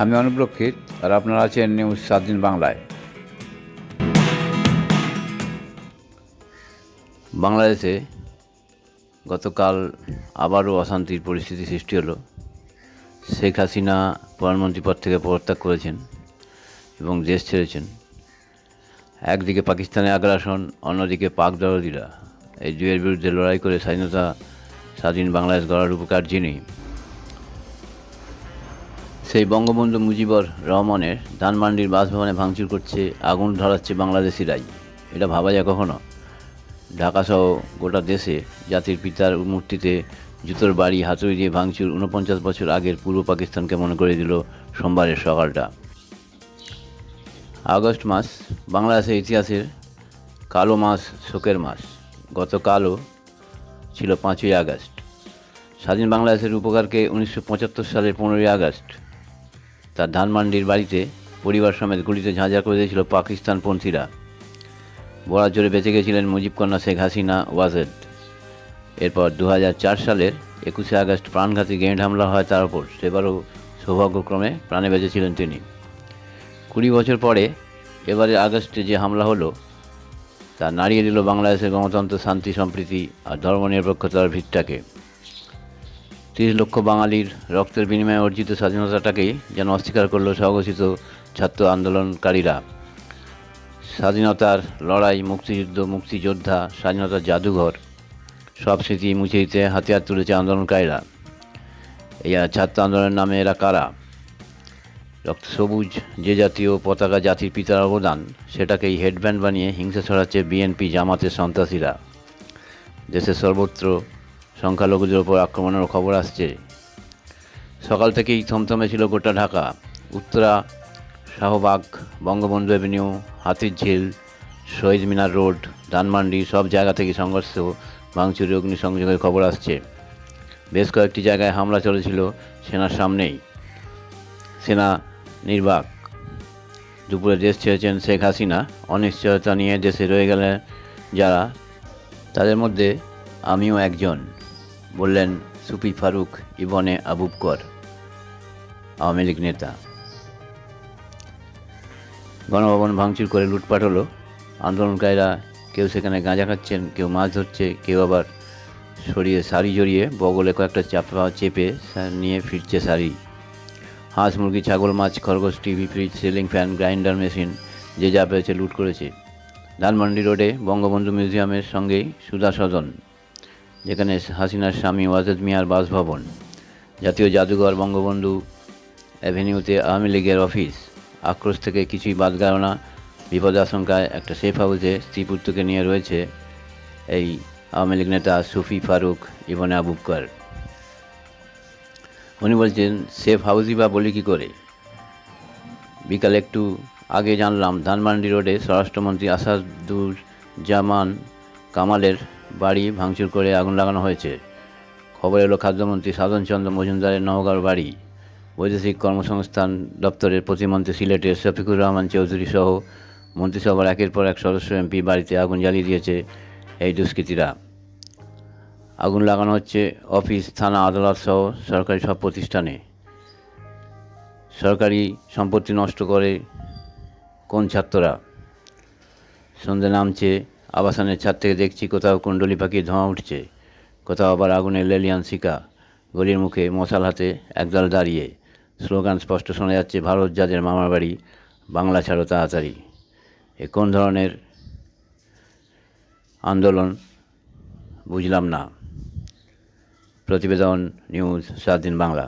আমি অনুপ্রক্ষিত আর আপনারা আছেন নিউজ সাত দিন বাংলায়। বাংলাদেশে গতকাল আবারও অশান্তির পরিস্থিতি সৃষ্টি হলো। শেখ হাসিনা প্রধানমন্ত্রী পদ থেকে পদত্যাগ করেছেন এবং দেশ ছেড়েছেন। একদিকে পাকিস্তানের আগ্রাসন, অন্যদিকে পাক দরদিরা। এই দুয়ের বিরুদ্ধে লড়াই করে স্বাধীনতা স্বাধীন বাংলাদেশ গড়ার উপকার যিনি সেই বঙ্গবন্ধু মুজিবর রহমানের ধানমান্ডির বাসভবনে ভাঙচুর করছে, আগুন ধরাচ্ছে বাংলাদেশিরাই এটা ভাবা যায় কখনো? ঢাকাসহ গোটা দেশে জাতির পিতার মূর্তিতে জুতোর বাড়ি হাতুড়ি দিয়ে ভাঙচুর উনপঞ্চাশ বছর আগের পূর্ব পাকিস্তানকে মনে করে দিল সোমবারের সকালটা। আগস্ট মাস, বাংলাদেশের ইতিহাসের কালো মাস, শোকের মাস। গতকালও ছিল পাঁচই আগস্ট। স্বাধীন বাংলাদেশের উপকারকে উনিশশো পঁচাত্তর সালের পনেরোই আগস্ট তার ধানমান্ডির বাড়িতে পরিবার সমেত গুলিতে ঝাঁঝা করে দিয়েছিল পাকিস্তানপন্থীরা। বরাত জোরে বেঁচে গেছিলেন মুজিব কন্যা শেখ হাসিনা, ওয়াজেদ। এরপর দু হাজার চার সালের একুশে আগস্ট প্রাণঘাতী গ্রেনেড হামলা হয় তার ওপর। সেবারও সৌভাগ্যক্রমে প্রাণে বেঁচেছিলেন তিনি। কুড়ি বছর পরে এবারে আগস্টে যে হামলা হলো, তা নাড়িয়ে দিল বাংলাদেশের গণতন্ত্র, শান্তি, সম্প্রীতি আর ধর্মনিরপেক্ষতার ভিতটাকে তিরিশ লক্ষ বাঙালির রক্তের বিনিময়ে অর্জিত স্বাধীনতাটাকেই যেন অস্বীকার করল স্বঘোষিত ছাত্র আন্দোলনকারীরা। স্বাধীনতার লড়াই, মুক্তিযুদ্ধ, মুক্তিযোদ্ধা স্বাধীনতার জাদুঘর, সব স্মৃতি মুছে দিতে হাতিয়ার তুলেছে আন্দোলনকারীরা। এই ছাত্র আন্দোলনের নামে এরা কারা? রক্ত সবুজ, যে জাতীয় পতাকা জাতির পিতার অবদান, সেটাকেই হেডব্যান্ড বানিয়ে হিংসা ছড়াচ্ছে বিএনপি জামাতের সন্ত্রাসীরা। দেশের সর্বত্র সংখ্যালঘুদের ওপর আক্রমণের খবর আসছে। সকাল থেকেই থমথমে ছিল গোটা ঢাকা। উত্তরা, শাহবাগ, বঙ্গবন্ধু অ্যাভিনিউ হাতির ঝিল, শহীদ মিনার রোড, ধানমান্ডি সব জায়গা থেকে সংঘর্ষ, ভাঙচুরি, অগ্নিসংযোগের খবর আসছে। বেশ কয়েকটি জায়গায় হামলা চলেছিল সেনার সামনেই। সেনা নির্বাক। দুপুরে দেশ ছেড়েছেন শেখ হাসিনা। অনিশ্চয়তা নিয়ে দেশে রয়ে গেলেন যারা, তাদের মধ্যে আমিও একজন। বললেন, সুফি ফারুক ইবনে আবুবকর আওয়ামী লীগ নেতা। গণভবন ভাঙচুর করে লুটপাট হলো। আন্দোলনকারীরা কেউ সেখানে গাঁজা খাচ্ছেন, কেউ মাছ ধরছে, কেউ আবার সরিয়ে শাড়ি জড়িয়ে বগলে কয়েকটা চাপা চেপে নিয়ে ফিরছে শাড়ি। হাঁস, মুরগি, ছাগল, মাছ, খরগোশ, TV, fridge, ceiling fan, grinder machine, যে যা পেয়েছে লুট করেছে। ধানমন্ডি রোডে বঙ্গবন্ধু মিউজিয়ামের সঙ্গেই সুধা সদন যেখানে হাসিনার স্বামী ওয়াজেদ মিয়ার বাসভবন, জাতীয় জাদুঘর বঙ্গবন্ধু অ্যাভিনিউতে আওয়ামী লীগের অফিস। আক্রোশ থেকে কিছুই বাদ গেল না। বিপদ আশঙ্কায় একটা সেফ হাউসে স্ত্রী পুত্রকে নিয়ে রয়েছে এই আওয়ামী লীগ নেতা সুফি ফারুক ইবনে আবুবকর উনি বলছেন, সেফ হাউসই বা বলি কী করে? বিকালে একটু আগে জানলাম, ধানমান্ডি রোডে স্বরাষ্ট্রমন্ত্রী আসাদুর জামান কামালের বাড়ি ভাঙচুর করে আগুন লাগানো হয়েছে। খবর এলো খাদ্যমন্ত্রী সাধনচন্দ্র মজুমদারের নওগাঁর বাড়ি। বৈদেশিক কর্মসংস্থান দপ্তরের প্রতিমন্ত্রী সিলেটের শফিকুর রহমান চৌধুরী সহ মন্ত্রিসভার একের পর এক সদস্য এমপি বাড়িতে আগুন জ্বালিয়ে দিয়েছে এই দুষ্কৃতীরা। আগুন লাগানো হচ্ছে অফিস, থানা, আদালত সহ সরকারি সব প্রতিষ্ঠানে। সরকারি সম্পত্তি নষ্ট করে কোন ছাত্ররা? সন্ধে নামছে আবাসনের ছাদ থেকে দেখছি কোথাও কুণ্ডলি পাখির ধোঁয়া উঠছে, কোথাও আবার আগুনের লেলিয়ান শিকা। গলির মুখে মশাল হাতে একদল দাঁড়িয়ে। স্লোগান স্পষ্ট শোনা যাচ্ছে, ভারত যাদের মামার বাড়ি, বাংলা ছাড়ো তাড়াতাড়ি। এ কোন ধরনের আন্দোলন বুঝলাম না। প্রতিবেদন নিউজ সাত দিন বাংলা।